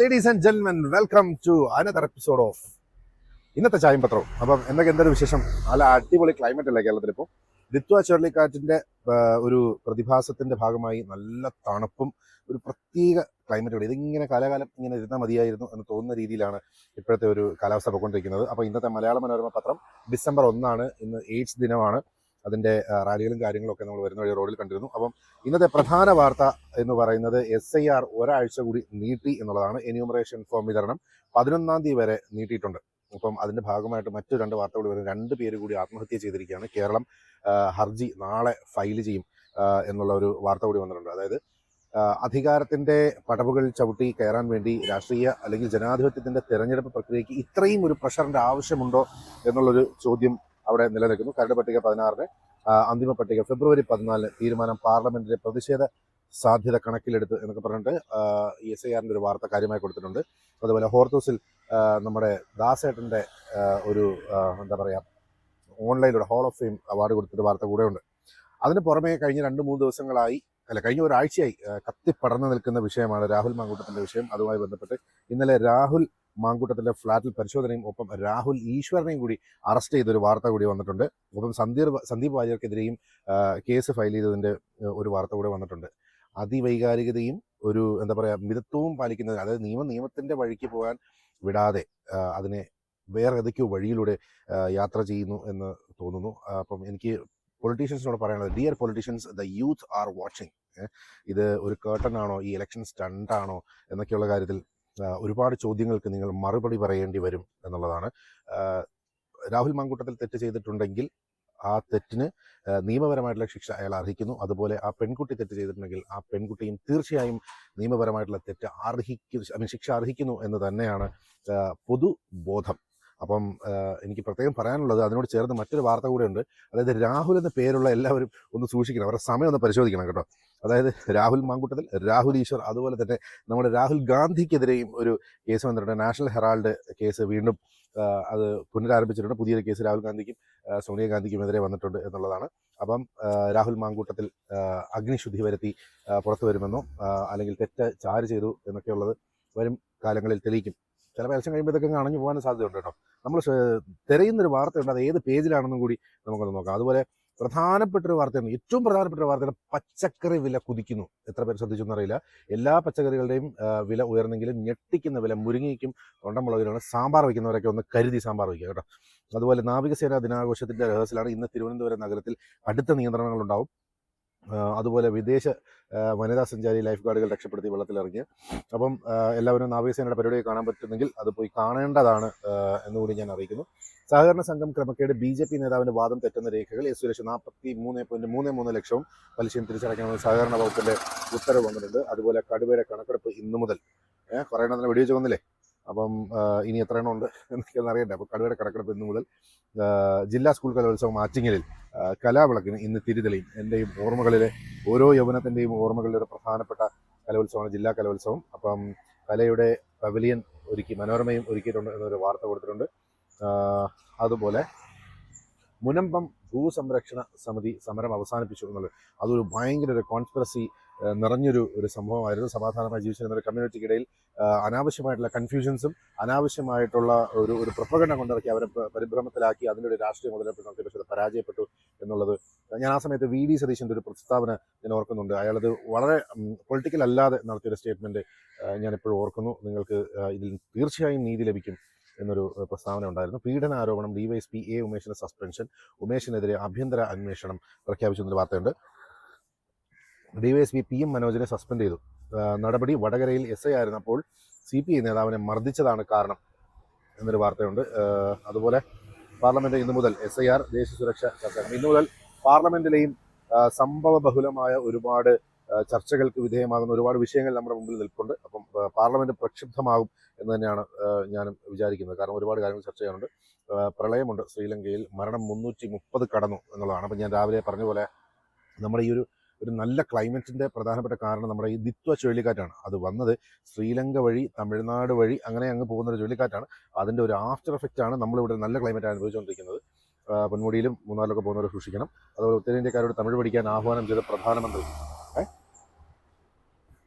Ladies and gentlemen welcome to another episode of ഇന്നത്തെ ചായം പത്രവും. അപ്പം എന്തൊക്കെ എന്തൊരു വിശേഷം? നല്ല അടിപൊളി ക്ലൈമറ്റ് അല്ലേ കേരളത്തിൽ ഇപ്പോൾ ദിത്വ ചുഴലിക്കാറ്റിന്റെ ഒരു പ്രതിഭാസത്തിന്റെ ഭാഗമായി നല്ല തണുപ്പും ഒരു പ്രത്യേക ക്ലൈമറ്റ് ഇവിടെ. ഇതിങ്ങനെ കാലകാലം ഇങ്ങനെ ഇരുന്നാൽ മതിയായിരുന്നു എന്ന് തോന്നുന്ന രീതിയിലാണ് ഇപ്പോഴത്തെ ഒരു കാലാവസ്ഥ പോയിക്കൊണ്ടിരിക്കുന്നത്. അപ്പോൾ ഇന്നത്തെ മലയാള മനോരമ പത്രം ഡിസംബർ ഒന്നാണ്. ഇന്ന് എയ്ഡ്സ് ദിനമാണ്. അതിന്റെ ആ, റാലികളും കാര്യങ്ങളും ഒക്കെ നമ്മൾ വരുന്ന വഴി റോഡിൽ കണ്ടിരുന്നു. അപ്പം ഇന്നത്തെ പ്രധാന വാർത്ത എന്ന് പറയുന്നത് എസ് ഐ ആർ ഒരാഴ്ച കൂടി നീട്ടി എന്നുള്ളതാണ്. എന്യൂമറേഷൻ ഫോം വിതരണം പതിനൊന്നാം തീയതി വരെ നീട്ടിയിട്ടുണ്ട്. അപ്പം അതിന്റെ ഭാഗമായിട്ട് മറ്റു രണ്ട് വാർത്തകൾ വരുന്നത് രണ്ട് പേര് കൂടി ആത്മഹത്യ ചെയ്തിരിക്കുകയാണ്. കേരളം ഹർജി നാളെ ഫയൽ ചെയ്യും എന്നുള്ള ഒരു വാർത്ത കൂടി വന്നിട്ടുണ്ട്. അതായത് അധികാരത്തിന്റെ പടവുകൾ ചവിട്ടി കയറാൻ വേണ്ടി രാഷ്ട്രീയ അല്ലെങ്കിൽ ജനാധിപത്യത്തിന്റെ തെരഞ്ഞെടുപ്പ് പ്രക്രിയയ്ക്ക് ഇത്രയും ഒരു പ്രഷറിന്റെ ആവശ്യമുണ്ടോ എന്നുള്ളൊരു ചോദ്യം അവിടെ നിലനിൽക്കുന്നു. കരട് പട്ടിക പതിനാറിന് അന്തിമ പട്ടിക ഫെബ്രുവരി പതിനാലിന് തീരുമാനം പാർലമെന്റിലെ പ്രതിഷേധ സാധ്യത കണക്കിലെടുത്ത് എന്നൊക്കെ പറഞ്ഞിട്ട് എസ് ഐ ആറിന്റെ ഒരു വാർത്ത കാര്യമായി കൊടുത്തിട്ടുണ്ട്. അതുപോലെ ഹോർത്തൂസിൽ നമ്മുടെ ദാസേട്ടന്റെ ഒരു എന്താ പറയാ ഓൺലൈനിലൂടെ ഹോൾ ഓഫ് ഫെയിം അവാർഡ് കൊടുത്തിട്ട് വാർത്ത കൂടെ ഉണ്ട് അതിന് പുറമെ കഴിഞ്ഞ രണ്ട് മൂന്ന് ദിവസങ്ങളായി അല്ല കഴിഞ്ഞ ഒരാഴ്ചയായി കത്തിപ്പടർന്നു നിൽക്കുന്ന വിഷയമാണ് രാഹുൽ മാങ്കൂട്ടത്തിന്റെ വിഷയം. അതുമായി ബന്ധപ്പെട്ട് ഇന്നലെ രാഹുൽ മാങ്കൂട്ടത്തിന്റെ ഫ്ളാറ്റിൽ പരിശോധനയും ഒപ്പം രാഹുൽ ഈശ്വരനെയും കൂടി അറസ്റ്റ് ചെയ്തൊരു വാർത്ത കൂടി വന്നിട്ടുണ്ട്. ഒപ്പം സന്ദീപ് സന്ദീപ് വാര്യർക്കെതിരെയും കേസ് ഫയൽ ചെയ്തതിന്റെ ഒരു വാർത്ത കൂടി വന്നിട്ടുണ്ട്. അതിവൈകാരികതയും ഒരു എന്താ പറയുക മിതത്വവും പാലിക്കുന്നത് അതായത് നിയമം നിയമത്തിന്റെ വഴിക്ക് പോകാൻ വിടാതെ അതിനെ വേറെ ഏതൊക്കെയോ വഴിയിലൂടെ യാത്ര ചെയ്യുന്നു എന്ന് തോന്നുന്നു. അപ്പം എനിക്ക് പൊളിറ്റീഷ്യൻസിനോട് പറയാനുള്ളത് dear politicians the youth are watching ഇത് ഒരു കേട്ടൺ ആണോ? ഈ ഇലക്ഷൻ സ്റ്റണ്ടാണോ എന്നൊക്കെയുള്ള കാര്യത്തിൽ ഒരുപാട് ചോദ്യങ്ങൾക്ക് നിങ്ങൾ മറുപടി പറയേണ്ടി വരും എന്നുള്ളതാണ്. രാഹുൽ മാങ്കൂട്ടത്തിൽ തെറ്റ് ചെയ്തിട്ടുണ്ടെങ്കിൽ ആ തെറ്റിന് നിയമപരമായിട്ടുള്ള ശിക്ഷ അയാൾ അർഹിക്കുന്നു. അതുപോലെ ആ പെൺകുട്ടി തെറ്റ് ചെയ്തിട്ടുണ്ടെങ്കിൽ ആ പെൺകുട്ടിയും തീർച്ചയായും നിയമപരമായിട്ടുള്ള തെറ്റ് അർഹിക്കുന്നു ശിക്ഷ അർഹിക്കുന്നു എന്ന് തന്നെയാണ് പൊതുബോധം. അപ്പം എനിക്ക് പ്രത്യേകം പറയാനുള്ളത് അതിനോട് ചേർന്ന് മറ്റൊരു വാർത്ത കൂടെ ഉണ്ട് അതായത് രാഹുൽ എന്ന പേരുള്ള എല്ലാവരും ഒന്ന് സൂക്ഷിക്കണം. അവരുടെ സമയം ഒന്ന് പരിശോധിക്കണം കേട്ടോ. അതായത് രാഹുൽ മാങ്കൂട്ടത്തിൽ രാഹുൽ ഈശ്വർ അതുപോലെ തന്നെ നമ്മുടെ രാഹുൽ ഗാന്ധിക്കെതിരെയും ഒരു കേസ് വന്നിട്ടുണ്ട്. നാഷണൽ ഹെറാൾഡ് കേസ് വീണ്ടും അത് പുനരാരംഭിച്ചിട്ടുണ്ട്. പുതിയൊരു കേസ് രാഹുൽ ഗാന്ധിക്കും സോണിയാഗാന്ധിക്കും സോണിയാഗാന്ധിക്കുമെതിരെ വന്നിട്ടുണ്ട് എന്നുള്ളതാണ്. അപ്പം രാഹുൽ മാങ്കൂട്ടത്തിൽ അഗ്നിശുദ്ധി വരുത്തി പുറത്തു വരുമെന്നോ അല്ലെങ്കിൽ തെറ്റ് ചാര് ചെയ്തു എന്നൊക്കെയുള്ളത് വരും കാലങ്ങളിൽ തെളിയിക്കും. ചിലപ്പോൾ ഇലക്ഷൻ കഴിയുമ്പോഴത്തേക്കും അണഞ്ഞു പോകാൻ സാധ്യതയുണ്ട് കേട്ടോ. നമ്മൾ തിരയുന്നൊരു വാർത്തയുണ്ട്. അത് ഏത് പേജിലാണെന്നും കൂടി നമുക്കൊന്ന് നോക്കാം. അതുപോലെ പ്രധാനപ്പെട്ട ഒരു വാർത്തയാണ്. ഏറ്റവും പ്രധാനപ്പെട്ട ഒരു വാർത്തയാണ് പച്ചക്കറി വില കുതിക്കുന്നു. എത്ര പേര് ശ്രദ്ധിച്ചു എന്നറിയില്ല. എല്ലാ പച്ചക്കറികളുടെയും വില ഉയർന്നെങ്കിലും ഞെട്ടിക്കുന്ന വില മുരിങ്ങയ്ക്കും തൊണ്ടമുളകിലാണ് സാമ്പാർ വയ്ക്കുന്നവരൊക്കെ ഒന്ന് കരുതി സാമ്പാർ വയ്ക്കുക കേട്ടോ. അതുപോലെ നാവികസേനാ ദിനാഘോഷത്തിന്റെ രഹസ്യമാണ് ഇന്ന് തിരുവനന്തപുരം നഗരത്തിൽ അടുത്ത നിയന്ത്രണങ്ങളുണ്ടാവും. അതുപോലെ വിദേശ വനിതാ സഞ്ചാരി ലൈഫ് ഗാർഡുകൾ രക്ഷപ്പെടുത്തി വെള്ളത്തിലിറങ്ങി. അപ്പം എല്ലാവരും നാവികസേനയുടെ പരിപാടി കാണാൻ പറ്റുന്നെങ്കിൽ അത് പോയി കാണേണ്ടതാണ് എന്നുകൂടി ഞാൻ അറിയിക്കുന്നു. സഹകരണ സംഘം ക്രമക്കേട് ബി ജെ പി നേതാവിന്റെ വാദം തെറ്റുന്ന രേഖകൾ എസ് സുരേഷ് നാൽപ്പത്തി മൂന്ന് പോയിന്റ് മൂന്ന് മൂന്ന് ലക്ഷവും പലിശയും തിരിച്ചടയ്ക്കണമെന്ന് സഹകരണ വകുപ്പിന്റെ ഉത്തരവ് വന്നിട്ടുണ്ട്. അതുപോലെ കടുവയുടെ കണക്കെടുപ്പ് ഇന്നു മുതൽ. ഏഹ് കുറേ വെടിവെച്ച് വന്നില്ലേ? അപ്പം ഇനി എത്ര എണ്ണം ഉണ്ട് എന്നൊക്കെ അറിയണ്ടേ. അപ്പോൾ കടുവയുടെ കടക്കിടപ്പ് ഇന്നു മുതൽ ജില്ലാ സ്കൂൾ കലോത്സവം ആറ്റിങ്ങലിൽ കലാവിളക്കിന് ഇന്ന് തിരിതെളിയും. എന്റെയും ഓർമ്മകളിലെ ഓരോ യൗവനത്തിന്റെയും ഓർമ്മകളിലെ ഒരു പ്രധാനപ്പെട്ട കലോത്സവമാണ് ജില്ലാ കലോത്സവം. അപ്പം കലയുടെ പവലിയൻ ഒരുക്കി മനോരമയും ഒരുക്കിയിട്ടുണ്ട് എന്നൊരു വാർത്ത കൊടുത്തിട്ടുണ്ട്. അതുപോലെ മുനമ്പം ഭൂസംരക്ഷണ സമിതി സമരം അവസാനിപ്പിച്ചു എന്നുള്ളത്. അതൊരു ഭയങ്കര ഒരു കോൺസ്പിറസി നിറഞ്ഞൊരു ഒരു സംഭവമായിരുന്നു. സമാധാനമായി ജീവിച്ചിരുന്ന ഒരു കമ്മ്യൂണിറ്റിക്കിടയിൽ അനാവശ്യമായിട്ടുള്ള കൺഫ്യൂഷൻസും അനാവശ്യമായിട്ടുള്ള ഒരു ഒരു പ്രപ്പകണ്ഡം കൊണ്ടിറക്കി അവരെ പരിഭ്രമത്തിലാക്കി അതിന്റെ ഒരു രാഷ്ട്രീയ മുതലെടുപ്പ് നടത്തി പക്ഷേ അത് പരാജയപ്പെട്ടു എന്നുള്ളത് ഞാൻ ആ സമയത്ത് വി ഡി സതീശന്റെ ഒരു പ്രസ്താവന ഞാൻ ഓർക്കുന്നുണ്ട്. അയാളത് വളരെ പൊളിറ്റിക്കൽ അല്ലാതെ നടത്തിയൊരു സ്റ്റേറ്റ്മെന്റ് ഞാൻ എപ്പോഴും ഓർക്കുന്നു. നിങ്ങൾക്ക് ഇതിൽ തീർച്ചയായും നീതി ലഭിക്കും എന്നൊരു പ്രസ്താവന ഉണ്ടായിരുന്നു. പീഡന ആരോപണം ഡിവൈഎസ് പി എ ഉമേഷിന്റെ സസ്പെൻഷൻ ഉമേഷിനെതിരെ ആഭ്യന്തര അന്വേഷണം പ്രഖ്യാപിച്ചു എന്നൊരു വാർത്തയുണ്ട്. ഡിവൈഎസ് പി എം മനോജിനെ സസ്പെൻഡ് ചെയ്തു. നടപടി വടകരയിൽ എസ് ഐ ആയിരുന്നപ്പോൾ സി പി ഐ നേതാവിനെ മർദ്ദിച്ചതാണ് കാരണം എന്നൊരു വാർത്തയുണ്ട്. അതുപോലെ പാർലമെന്റ് ഇന്നു മുതൽ എസ് ഐ ആർ ദേശീയ സുരക്ഷ ചർച്ച ഇന്നു മുതൽ പാർലമെന്റിലെയും സംഭവ ബഹുലമായ ഒരുപാട് ചർച്ചകൾക്ക് വിധേയമാകുന്ന ഒരുപാട് വിഷയങ്ങൾ നമ്മുടെ മുമ്പിൽ നിൽപ്പുണ്ട്. അപ്പം പാർലമെന്റ് പ്രക്ഷുബ്ധമാകും എന്ന് തന്നെയാണ് ഞാനും വിചാരിക്കുന്നത്. കാരണം ഒരുപാട് കാര്യങ്ങൾ ചർച്ച ചെയ്യാനുണ്ട്. പ്രളയമുണ്ട്. ശ്രീലങ്കയിൽ മരണം മുന്നൂറ്റി മുപ്പത് കടന്നു എന്നുള്ളതാണ്. അപ്പം ഞാൻ രാവിലെ പറഞ്ഞ പോലെ നമ്മുടെ ഈ ഒരു ഒരു നല്ല ക്ലൈമറ്റിന്റെ പ്രധാനപ്പെട്ട കാരണം നമ്മുടെ ഈ ദിത്വ ചുഴലിക്കാറ്റാണ്. അത് വന്നത് ശ്രീലങ്ക വഴി തമിഴ്നാട് വഴി അങ്ങനെ അങ്ങ് പോകുന്ന ഒരു ചുഴലിക്കാറ്റാണ്. അതിന്റെ ഒരു ആഫ്റ്റർ എഫക്റ്റ് ആണ് നമ്മളിവിടെ നല്ല ക്ലൈമറ്റ് അനുഭവിച്ചുകൊണ്ടിരിക്കുന്നത് പൊന്മുടിയിലും മൂന്നാറിലൊക്കെ പോകുന്നവരെ സൂക്ഷിക്കണം. അതുപോലെ ഉത്തരേന്ത്യക്കാരോട് തമിഴ് പഠിക്കാൻ ആഹ്വാനം ചെയ്ത പ്രധാനമന്ത്രി.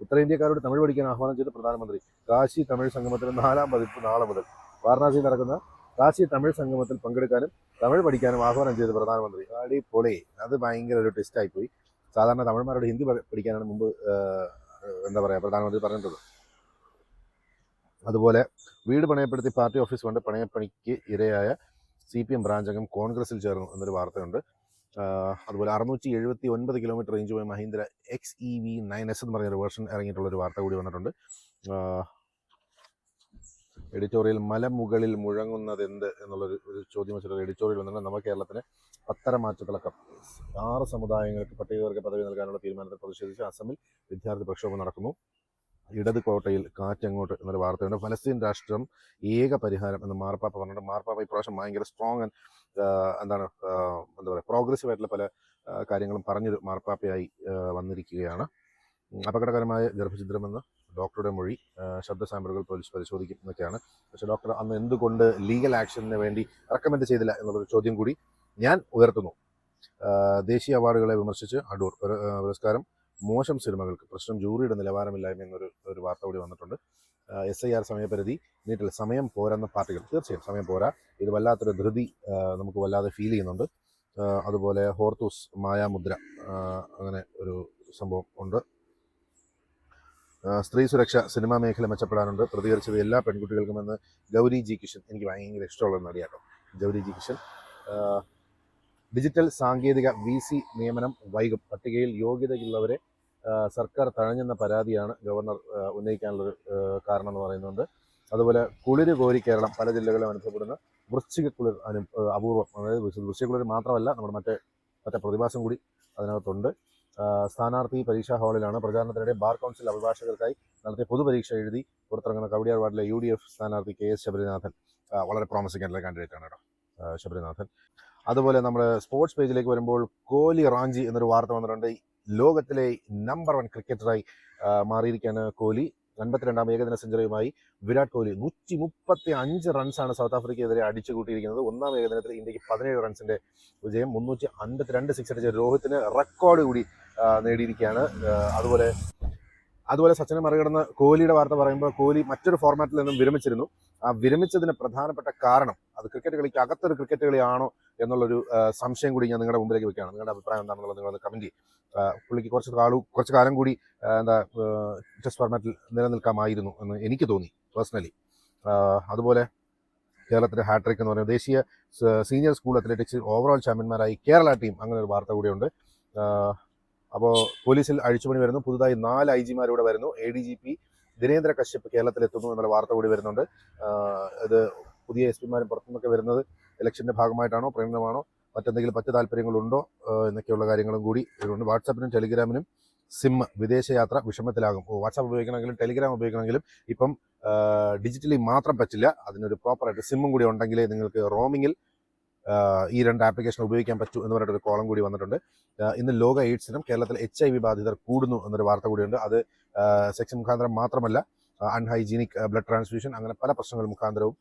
ഉത്തരേന്ത്യക്കാരോട് തമിഴ് പഠിക്കാൻ ആഹ്വാനം ചെയ്ത പ്രധാനമന്ത്രി. കാശി തമിഴ് സംഗമത്തിന് നാലാം പതിപ്പ് നാളെ മുതൽ. വാരണാസിയിൽ നടക്കുന്ന കാശി തമിഴ് സംഗമത്തിൽ പങ്കെടുക്കാനും തമിഴ് പഠിക്കാനും ആഹ്വാനം ചെയ്ത പ്രധാനമന്ത്രി. അടിപൊളി. അത് ഭയങ്കര ഒരു ടെസ്റ്റ് ആയിപ്പോയി. സാധാരണ തമിഴന്മാരോട് ഹിന്ദി പഠി- പഠിക്കാനാണ് മുമ്പ് എന്താ പറയുക പ്രധാനമന്ത്രി പറഞ്ഞിട്ടുള്ളത്. അതുപോലെ വീട് പണയപ്പെടുത്തി പാർട്ടി ഓഫീസ് കൊണ്ട് പണയപ്പണിക്ക് ഇരയായ സി പി എം ബ്രാഞ്ച് അംഗം കോൺഗ്രസിൽ ചേർന്നു എന്നൊരു വാർത്തയുണ്ട്. അതുപോലെ അറുന്നൂറ്റി എഴുപത്തി ഒൻപത് കിലോമീറ്റർ റേഞ്ച് പോയ Mahindra X E V nine S എന്ന് പറഞ്ഞൊരു വേർഷൻ ഇറങ്ങിയിട്ടുള്ള ഒരു വാർത്ത കൂടി വന്നിട്ടുണ്ട്. എഡിറ്റോറിയൽ മലമുകളിൽ മുഴങ്ങുന്നത് എന്ത് എന്നുള്ളൊരു ഒരു ചോദ്യം വെച്ചിട്ടുള്ള എഡിറ്റോറിയൽ വന്നിട്ട് നമ്മുടെ കേരളത്തിന്. പത്തര മാറ്റത്തിളക്കം ആറ് സമുദായങ്ങൾക്ക് പട്ടികവർഗ പദവി നൽകാനുള്ള തീരുമാനത്തിൽ പ്രതിഷേധിച്ച് അസമിൽ വിദ്യാർത്ഥി പ്രക്ഷോഭം നടക്കുന്നു. ഇടത് കോട്ടയിൽ കാറ്റങ്ങോട്ട് എന്നൊരു വാർത്തയുണ്ട്. ഫലസ്തീൻ രാഷ്ട്രം ഏക പരിഹാരം എന്ന് മാർപ്പാപ്പ പറഞ്ഞിട്ട് മാർപ്പാപ്പ ഇപ്രാവശ്യം ഭയങ്കര സ്ട്രോങ് ആൻഡ് എന്താണ് എന്താ പറയുക പ്രോഗ്രസീവ് ആയിട്ടുള്ള പല കാര്യങ്ങളും പറഞ്ഞൊരു മാർപ്പാപ്പയായി വന്നിരിക്കുകയാണ്. അപകടകരമായ ഗർഭഛിദ്രമെന്ന് ഡോക്ടറുടെ മൊഴി ശബ്ദ സാമ്പിളുകൾ പോലീസ് പരിശോധിക്കും എന്നൊക്കെയാണ് പക്ഷേ ഡോക്ടർ അന്ന് എന്തുകൊണ്ട് ലീഗൽ ആക്ഷന് വേണ്ടി റെക്കമെൻഡ് ചെയ്തില്ല എന്നുള്ളൊരു ചോദ്യം കൂടി ഞാൻ ഉയർത്തുന്നു. ദേശീയ അവാർഡുകളെ വിമർശിച്ച് അടൂർ പുരസ്കാരം മോശം സിനിമകൾക്ക് പ്രശ്നം ജൂറിയുടെ നിലവാരമില്ലായ്മ എന്നൊരു ഒരു വാർത്ത കൂടി വന്നിട്ടുണ്ട്. എസ് ഐ ആർ സമയപരിധി നീട്ടിൽ സമയം പോരെന്ന പാർട്ടികൾ തീർച്ചയായും സമയം പോരാ. ഇത് വല്ലാത്തൊരു ധൃതി നമുക്ക് വല്ലാതെ ഫീൽ ചെയ്യുന്നുണ്ട്. അതുപോലെ ഹോർത്തൂസ് മായാമുദ്ര അങ്ങനെ ഒരു സംഭവം ഉണ്ട്. സ്ത്രീ സുരക്ഷ സിനിമാ മേഖല മെച്ചപ്പെടാനുണ്ട്. പ്രതികരിച്ചത് എല്ലാ പെൺകുട്ടികൾക്കുമെന്ന് ഗൗരി ജി കിഷൻ എനിക്ക് ഭയങ്കര ഇഷ്ടമുള്ള നടിയാട്ടോ ഗൗരി ജി കിഷൻ. ഡിജിറ്റൽ സാങ്കേതിക വി സി നിയമനം വൈകും. പട്ടികയിൽ യോഗ്യതയുള്ളവരെ സർക്കാർ തഴഞ്ഞെന്ന പരാതിയാണ് ഗവർണർ ഉന്നയിക്കാനുള്ളൊരു കാരണം എന്ന് പറയുന്നുണ്ട്. അതുപോലെ കുളിര് കോരി കേരളം പല ജില്ലകളിലും അനുഭവപ്പെടുന്ന വൃശ്ചിക കുളിർ അനു അപൂർവം. അതായത് വൃശ്ചിക വൃശ്ചിക കുളിർ മാത്രമല്ല നമ്മുടെ മറ്റേ മറ്റേ പ്രതിഭാസം കൂടി അതിനകത്തുണ്ട്. സ്ഥാനാർത്ഥി പരീക്ഷാ ഹാളിലാണ് പ്രചാരണത്തിനിടെ ബാർ കൗൺസിൽ അഭിഭാഷകർക്കായി നടത്തിയ പൊതുപരീക്ഷ എഴുതി പുറത്തിറങ്ങുന്ന കവടിയാർ വാർഡിലെ യു ഡി എഫ് സ്ഥാനാർത്ഥി കെ എസ് ശബരിനാഥൻ. വളരെ പ്രോമിസിംഗ് ആയിട്ടുള്ള കാൻഡിഡേറ്റ് ആണ് കേട്ടോ ശബരിനാഥൻ. അതുപോലെ നമ്മുടെ സ്പോർട്സ് പേജിലേക്ക് വരുമ്പോൾ കോഹ്ലി റാഞ്ചി എന്നൊരു വാർത്ത വന്നിട്ടുണ്ട്. ലോകത്തിലെ നമ്പർ വൺ ക്രിക്കറ്ററായി മാറിയിരിക്കുകയാണ് കോഹ്ലി അൻപത്തിരണ്ടാം ഏകദിന സെഞ്ചുറിയുമായി വിരാട് കോഹ്ലി നൂറ്റി മുപ്പത്തി അഞ്ച് റൺസാണ് സൗത്ത് ആഫ്രിക്കയ്ക്കെതിരെ അടിച്ചു കൂട്ടിയിരിക്കുന്നത് ഒന്നാം ഏകദിനത്തിൽ ഇന്ത്യയ്ക്ക് പതിനേഴ് റൺസിന്റെ വിജയം മുന്നൂറ്റി അൻപത്തിരണ്ട് സിക്സ് അടിച്ച രോഹിത്തിന് റെക്കോർഡ് കൂടി നേടിയിരിക്കുകയാണ്. അതുപോലെ അതുപോലെ സച്ചിനെ മറികടന്ന് കോഹ്ലിയുടെ വാർത്ത പറയുമ്പോൾ കോഹ്ലി മറ്റൊരു ഫോർമാറ്റിൽ നിന്നും വിരമിച്ചിരുന്നു. ആ വിരമിച്ചതിന് പ്രധാനപ്പെട്ട കാരണം അത് ക്രിക്കറ്റ് കളിക്ക് അകത്തൊരു ക്രിക്കറ്റ് കളിയാണോ എന്നുള്ളൊരു സംശയം കൂടി ഞാൻ നിങ്ങളുടെ മുമ്പിലേക്ക് വെക്കുകയാണ്. നിങ്ങളുടെ അഭിപ്രായം എന്താണെന്നുള്ളത് നിങ്ങളൊന്ന് കമന്റ് പുള്ളിക്ക് കുറച്ച് കാലു കുറച്ച് കാലം കൂടി എന്താ ടെസ്റ്റ് ഫോർമാറ്റിൽ നിലനിൽക്കാമായിരുന്നു എന്ന് എനിക്ക് തോന്നി പേഴ്സണലി അതുപോലെ കേരളത്തിലെ ഹാട്രിക് എന്ന് പറയുന്നത് ദേശീയ സീനിയർ സ്കൂൾ അത്ലറ്റിക്സ് ഓവറോൾ ചാമ്പ്യന്മാരായി കേരള ടീം അങ്ങനെ ഒരു വാർത്ത കൂടിയുണ്ട്. അപ്പോൾ പോലീസിൽ അഴിച്ചുപണി വരുന്നു. പുതുതായി നാല് ഐ ജിമാരൂടെ വരുന്നു. A D G P Dinendra Kashyap കേരളത്തിലെത്തുന്നു എന്നുള്ള വാർത്ത കൂടി വരുന്നുണ്ട്. ഇത് പുതിയ എസ് പിമാരും പുറത്തുനിന്നൊക്കെ വരുന്നത് ഇലക്ഷന്റെ ഭാഗമായിട്ടാണോ പ്രേരണമാണോ മറ്റെന്തെങ്കിലും മറ്റു താല്പര്യങ്ങളുണ്ടോ എന്നൊക്കെയുള്ള കാര്യങ്ങളും കൂടി ഇതിലുണ്ട് വാട്സാപ്പിനും ടെലിഗ്രാമിനും സിം വിദേശയാത്ര വിഷമത്തിലാകും. വാട്സാപ്പ് ഉപയോഗിക്കണമെങ്കിലും ടെലിഗ്രാം ഉപയോഗിക്കണമെങ്കിലും ഇപ്പം ഡിജിറ്റലി മാത്രം പറ്റില്ല. അതിനൊരു പ്രോപ്പറായിട്ട് സിമ്മും കൂടി ഉണ്ടെങ്കിലേ നിങ്ങൾക്ക് റോമിങ്ങിൽ ഈ രണ്ട് ആപ്ലിക്കേഷൻ ഉപയോഗിക്കാൻ പറ്റൂ എന്ന് പറഞ്ഞിട്ടൊരു കോളം കൂടി വന്നിട്ടുണ്ട്. ഇന്ന് ലോക എയ്ഡ്സിനും കേരളത്തിൽ എച്ച് ഐ വി ബാധിതർ കൂടുന്നു എന്നൊരു വാർത്ത കൂടിയുണ്ട്. അത് സെക്സ് മുഖാന്തരം മാത്രമല്ല അൺഹൈജീനിക് ബ്ലഡ് ട്രാൻസ്ഫ്യൂഷൻ അങ്ങനെ പല പ്രശ്നങ്ങൾ മുഖാന്തരവും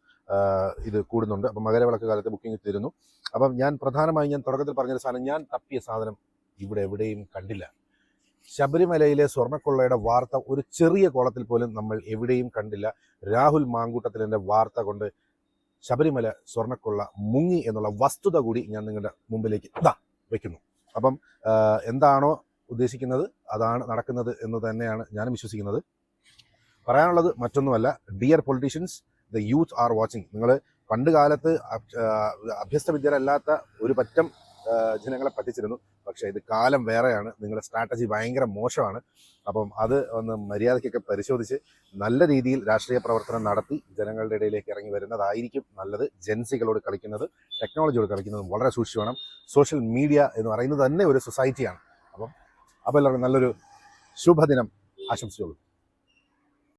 ഇത് കൂടുന്നുണ്ട്. അപ്പം മകരവിളക്ക് കാലത്ത് ബുക്കിംഗ് തീരുന്നു. അപ്പം ഞാൻ പ്രധാനമായും ഞാൻ തുടക്കത്തിൽ പറഞ്ഞൊരു സാധനം ഞാൻ തപ്പിയ സാധനം ഇവിടെ എവിടെയും കണ്ടില്ല. ശബരിമലയിലെ സ്വർണക്കൊള്ളയുടെ വാർത്ത ഒരു ചെറിയ കോളത്തിൽ പോലും നമ്മൾ എവിടെയും കണ്ടില്ല. രാഹുൽ മാങ്കൂട്ടത്തിലിന്റെ വാർത്ത കൊണ്ട് ശബരിമല സ്വർണക്കൊള്ള മുങ്ങി എന്നുള്ള വസ്തുത കൂടി ഞാൻ നിങ്ങളുടെ മുമ്പിലേക്ക് ഇതാ വയ്ക്കുന്നു അപ്പം എന്താണോ ഉദ്ദേശിക്കുന്നത് അതാണ് നടക്കുന്നത് എന്ന് തന്നെയാണ് ഞാനും വിശ്വസിക്കുന്നത്. പറയാനുള്ളത് മറ്റൊന്നുമല്ല. Dear politicians the youth are watching നിങ്ങൾ പണ്ട് കാലത്ത് അഭ്യസ്ത വിദ്യരല്ലാത്ത ഒരു പറ്റം ജനങ്ങളെ പറ്റിച്ചിരുന്നു. പക്ഷേ ഇത് കാലം വേറെയാണ്. നിങ്ങളുടെ സ്ട്രാറ്റജി ഭയങ്കര മോശമാണ്. അപ്പം അത് ഒന്ന് മര്യാദയ്ക്കൊക്കെ പരിശോധിച്ച് നല്ല രീതിയിൽ രാഷ്ട്രീയ പ്രവർത്തനം നടത്തി ജനങ്ങളുടെ ഇടയിലേക്ക് ഇറങ്ങി വരുന്നതായിരിക്കും നല്ലത്. ജെൻസികളോട് കളിക്കുന്നത് ടെക്നോളജിയോട് കളിക്കുന്നതും വളരെ സൂക്ഷിച്ചു വേണം. സോഷ്യൽ മീഡിയ എന്ന് പറയുന്നത് തന്നെ ഒരു സൊസൈറ്റിയാണ് അപ്പം അപ്പോൾ എല്ലാവർക്കും നല്ലൊരു ശുഭദിനം ആശംസിച്ചോളൂ